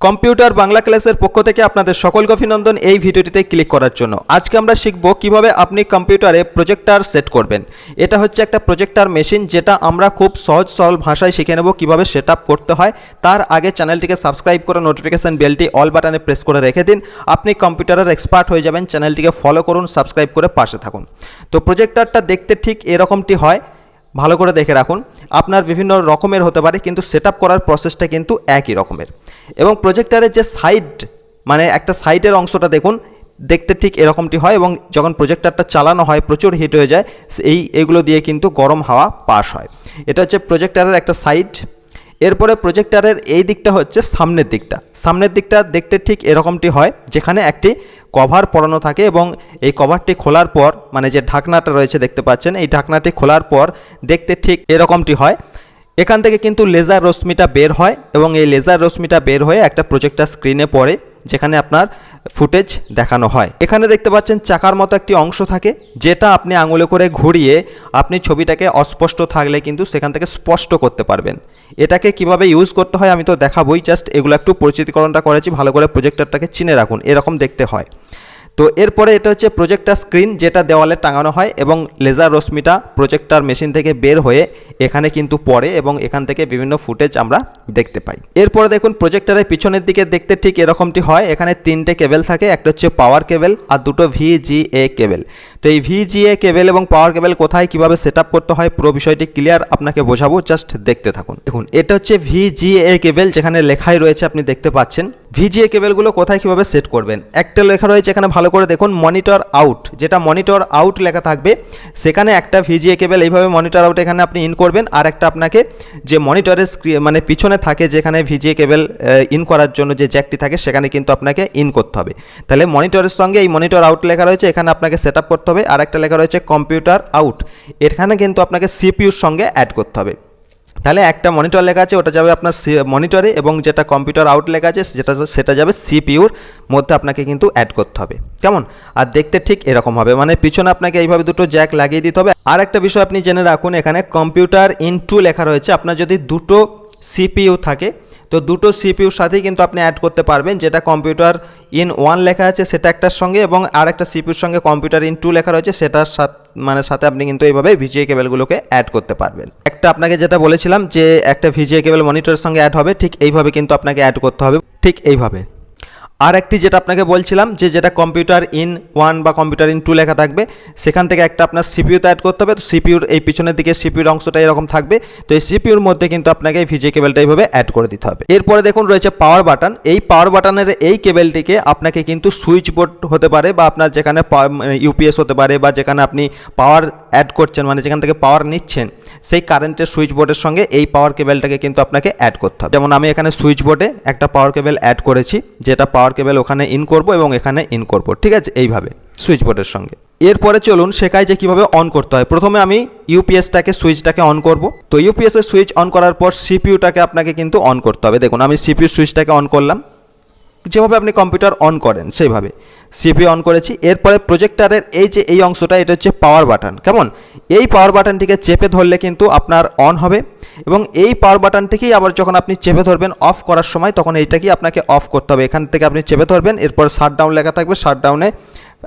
Computer Bangla ক্লাসের পক্ষ থেকে আপনাদের সকলকে অভিনন্দন এই ভিডিওটিতে ক্লিক করার জন্য। আজকে আমরা শিখব কীভাবে আপনি কম্পিউটারে প্রজেক্টার সেট করবেন। এটা হচ্ছে একটা প্রজেক্টার মেশিন যেটা আমরা খুব সহজ সরল ভাষায় শিখে নেব কীভাবে সেট করতে হয়। তার আগে চ্যানেলটিকে সাবস্ক্রাইব করে নোটিফিকেশন বেলটি অল বাটনে প্রেস করে রেখে দিন। আপনি কম্পিউটারের এক্সপার্ট হয়ে যাবেন। চ্যানেলটিকে ফলো করুন, সাবস্ক্রাইব করে পাশে থাকুন। তো প্রজেক্টারটা দেখতে ঠিক এরকমটি হয়। ভালো করে দেখে রাখুন। আপনার বিভিন্ন রকমের হতে পারে, কিন্তু সেট করার প্রসেসটা কিন্তু একই রকমের। এবং প্রজেক্টারের যে সাইড মানে একটা সাইডের অংশটা দেখুন, দেখতে ঠিক এরকমটি হয় এবং যখন প্রজেক্টারটা চালানো হয়, প্রচুর হিট হয়ে যায়, এই, এগুলো দিয়ে কিন্তু গরম হাওয়া পাস হয়। এটা হচ্ছে প্রজেক্টারের একটা সাইড এরপরে প্রজেক্টারের এই দিকটা হচ্ছে সামনের দিকটা। সামনের দিকটা দেখতে ঠিক এরকমটি হয়, যেখানে একটি কভার পরানো থাকে এবং এই কভারটি খোলার পর মানে যে ঢাকনাটা রয়েছে দেখতে পাচ্ছেন, এই ঢাকনাটি খোলার পর দেখতে ঠিক এরকমটি হয়। এখান থেকে কিন্তু লেজার রশ্মিটা বের হয় এবং এই লেজার রশ্মিটা বের হয়ে একটা প্রজেক্টার স্ক্রিনে পড়ে, যেখানে আপনার ফুটেজ দেখানো হয়। এখানে দেখতে পাচ্ছেন চাকার মতো একটি অংশ থাকে, যেটা আপনি আঙুলে করে ঘুরিয়ে আপনি ছবিটাকে অস্পষ্ট থাকলে কিন্তু সেখান থেকে স্পষ্ট করতে পারবেন। এটাকে কীভাবে ইউজ করতে হয় আমি তো দেখাবই জাস্ট এগুলো একটু পরিচিতিকরণটা করেছি, ভালো করে প্রজেক্টরটাকে চিনে রাখুন, এরকম দেখতে হয়। তো এরপরে এটা হচ্ছে প্রজেক্টার স্ক্রিন যেটা দেওয়ালে টাঙানো হয় এবং লেজার রশ্মিটা প্রজেক্টার মেশিন থেকে বের হয়ে এখানে কিন্তু পড়ে এবং এখান থেকে বিভিন্ন ফুটেজ আমরা দেখতে পাই। এরপরে দেখুন প্রজেক্টারের পিছনের দিকে দেখতে ঠিক এরকমটি হয়। এখানে তিনটে কেবেল থাকে, একটা হচ্ছে পাওয়ার কেবেল আর দুটো ভিজিএ কেবেল তো এই ভিজিএ কেবেল এবং পাওয়ার কেবেল কোথায় কীভাবে সেট করতে হয় পুরো বিষয়টি ক্লিয়ার আপনাকে বোঝাবো জাস্ট দেখতে থাকুন। দেখুন, এটা হচ্ছে ভিজিএ কেবেল যেখানে লেখাই রয়েছে, আপনি দেখতে পাচ্ছেন। ভিজিএ কেবেলগুলো কোথায় কীভাবে সেট করবেন? একটা লেখা রয়েছে এখানে ভালো করে দেখুন মনিটর আউট যেটা মনিটর আউট লেখা থাকবে, সেখানে একটা ভিজিএ কেবেল এইভাবে মনিটর আউট এখানে আপনি ইন করবেন। আর একটা আপনাকে যে মনিটরের মানে পিছনে থাকে যেখানে ভিজিএ কেবেল ইন করার জন্য যে জ্যাকটি থাকে সেখানে কিন্তু আপনাকে ইন করতে হবে। তাহলে মনিটরের সঙ্গে এই মনিটর আউট লেখা রয়েছে, এখানে আপনাকে সেট করতে হবে। আর একটা লেখা রয়েছে কম্পিউটার আউট এখানে কিন্তু আপনাকে সিপিউর সঙ্গে অ্যাড করতে হবে। তাহলে একটা মনিটর লেখা আছে, ওটা যাবে আপনার মনিটরে এবং যেটা কম্পিউটার আউট লেখা আছে যেটা সেটা যাবে সিপিউর মধ্যে আপনাকে কিন্তু অ্যাড করতে হবে। কেমন? আর দেখতে ঠিক এরকম হবে। মানে পিছনে আপনাকে এইভাবে দুটো জ্যাক লাগিয়ে দিতে হবে। আর একটা বিষয় আপনি জেনে রাখুন, এখানে কম্পিউটার ইন টু লেখা রয়েছে। আপনার যদি দুটো সিপিইউ থাকে, তো দুটো সিপিউর সাথেই কিন্তু আপনি অ্যাড করতে পারবেন। যেটা কম্পিউটার ইন ওয়ান লেখা আছে, সেটা একটার সঙ্গে এবং আর একটা সিপিউর সঙ্গে কম্পিউটার ইন টু লেখা রয়েছে, সেটার সাথে মানে সাথে আপনি কিন্তু এইভাবে ভিজিএ কেবেলগুলোকে অ্যাড করতে পারবেন। একটা আপনাকে যেটা বলেছিলাম যে একটা ভিজিএ কেবেল মনিটরের সঙ্গে অ্যাড হবে, ঠিক এইভাবে কিন্তু আপনাকে অ্যাড করতে হবে, ঠিক এইভাবে। আর একটি যেটা আপনাকে বলছিলাম যে যেটা কম্পিউটার ইন ওয়ান বা কম্পিউটার ইন টু লেখা থাকবে, সেখান থেকে একটা আপনার সিপিউতে অ্যাড করতে হবে। তো সিপিউর এই পিছনের দিকে সিপিউর অংশটা এরকম থাকবে। তো এই সিপিউর মধ্যে কিন্তু আপনাকে এই ভিজে কেবেলটা এইভাবে অ্যাড করে দিতে হবে। এরপরে দেখুন রয়েছে পাওয়ার বাটন এই পাওয়ার বাটনের এই কেবেলটিকে আপনাকে কিন্তু সুইচ বোর্ড হতে পারে বা আপনার যেখানে ইউপিএস হতে পারে বা যেখানে আপনি পাওয়ার অ্যাড করছেন মানে যেখান থেকে পাওয়ার নিচ্ছেন, সেই কারেন্টের সুইচ বোর্ডের সঙ্গে এই পাওয়ার কেবেলটাকে কিন্তু আপনাকে অ্যাড করতে হবে। যেমন আমি এখানে সুইচ বোর্ডে একটা পাওয়ার কেবেল অ্যাড করেছি, যেটা পাওয়ার কেবেল ওখানে ইন করব এবং এখানে ইন করব, ঠিক আছে? এইভাবে সুইচ বোর্ডের সঙ্গে। এরপরে চলুন শেখাই যে কীভাবে অন করতে হয়। প্রথমে আমি ইউপিএসটাকে সুইচটাকে অন করব। তো ইউপিএসের সুইচ অন করার পর সিপিইউটাকে আপনাকে কিন্তু অন করতে হবে। দেখুন, আমি সিপিইউ সুইচটাকে অন করলাম। যেভাবে আপনি কম্পিউটার অন করেন, সেইভাবে। সিপি অন করেছি। এরপরে প্রজেক্টারের এই যে, এই অংশটা, এটা হচ্ছে পাওয়ার বাটন কেমন? এই পাওয়ার বাটনটিকে চেপে ধরলে কিন্তু আপনার অন হবে। এবং এই পাওয়ার বাটনটিকেই আবার যখন আপনি চেপে ধরবেন অফ করার সময় তখন এইটাকেই আপনাকে অফ করতে হবে। এখান থেকে আপনি চেপে ধরবেন, এরপর শাট ডাউন লেখা থাকবে শাট ডাউনে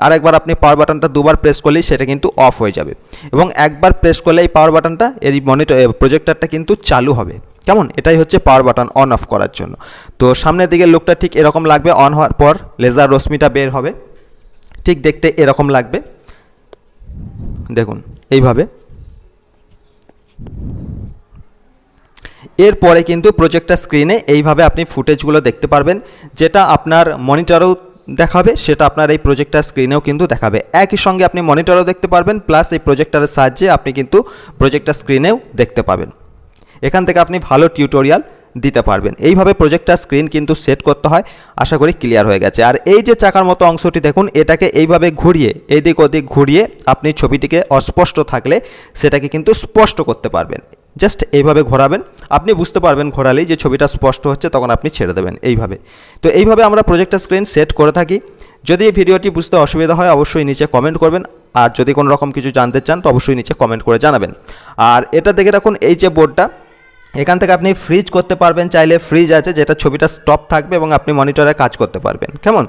আরেকবার আপনি পাওয়ার বাটনটা দুবার প্রেস করলেই সেটা কিন্তু অফ হয়ে যাবে। এবং একবার প্রেস করলে এই পাওয়ার বাটনটা এই মনিটর প্রজেক্টারটা কিন্তু চালু হবে। কেমন? এটাই হচ্ছে পাওয়ার বাটন অন অফ করার জন্য। তো সামনের দিকে লুকটা ঠিক এরকম লাগবে অন হওয়ার পর লেজার রশ্মিটা বের হবে। ঠিক দেখতে এরকম লাগবে। দেখুন, এইভাবে। এরপরে কিন্তু প্রজেক্টার স্ক্রিনে এইভাবে আপনি ফুটেজগুলো দেখতে পারবেন, যেটা আপনার মনিটরেও দেখাবে, সেটা আপনার এই প্রজেক্টার স্ক্রিনেও কিন্তু দেখাবে। একই সঙ্গে আপনি মনিটরও দেখতে পারবেন প্লাস এই প্রজেক্টারের সাহায্যে আপনি কিন্তু প্রজেক্টার স্ক্রিনেও দেখতে পাবেন। এখান থেকে আপনি ভালো টিউটোরিয়াল দিতে পারবেন। এইভাবে প্রজেক্টার স্ক্রিন কিন্তু সেট করতে হয়, আশা করি ক্লিয়ার হয়ে গেছে। আর এই যে চাকার মতো অংশটি দেখুন, এটাকে এইভাবে ঘুরিয়ে, এদিক ওদিক ঘুরিয়ে আপনি ছবিটিকে অস্পষ্ট থাকলে সেটাকে কিন্তু স্পষ্ট করতে পারবেন। জাস্ট এইভাবে ঘোরাবেন। আপনি বুঝতে পারবেন ঘোরালেই যে ছবিটা স্পষ্ট হচ্ছে, তখন আপনি ছেড়ে দেবেন এইভাবে। তো এইভাবে আমরা প্রজেক্টার স্ক্রিন সেট করে থাকি। যদি এই ভিডিওটি বুঝতে অসুবিধা হয়, অবশ্যই নিচে কমেন্ট করবেন। আর যদি কোনো রকম কিছু জানতে চান, তো অবশ্যই নিচে কমেন্ট করে জানাবেন। আর এটা দেখে রাখুন, এই যে বোর্ডটা এখান থেকে আপনি ফ্রিজ করতে পারবেন। চাইলে ফ্রিজ আছে, যেটা ছবিটা স্টপ থাকবে এবং আপনি মনিটরে কাজ করতে পারবেন। কেমন?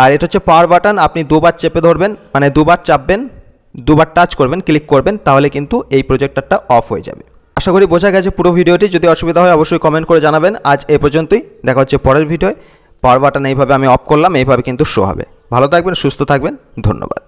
আর এটা হচ্ছে পাওয়ার বাটন আপনি দুবার চেপে ধরবেন মানে দুবার চাপবেন, দুবার টাচ করবেন ক্লিক করবেন, তাহলে কিন্তু এই প্রজেক্টরটা অফ হয়ে যাবে। আশা করি বোঝা গেছে পুরো ভিডিওটি। যদি অসুবিধা হয়, অবশ্যই কমেন্ট করে জানাবেন। আজ এ পর্যন্তই। দেখা হচ্ছে পরের ভিডিওয় পাওয়ার বাটন এইভাবে আমি অফ করলাম, এইভাবে কিন্তু শো হবে। ভালো থাকবেন, সুস্থ থাকবেন। ধন্যবাদ।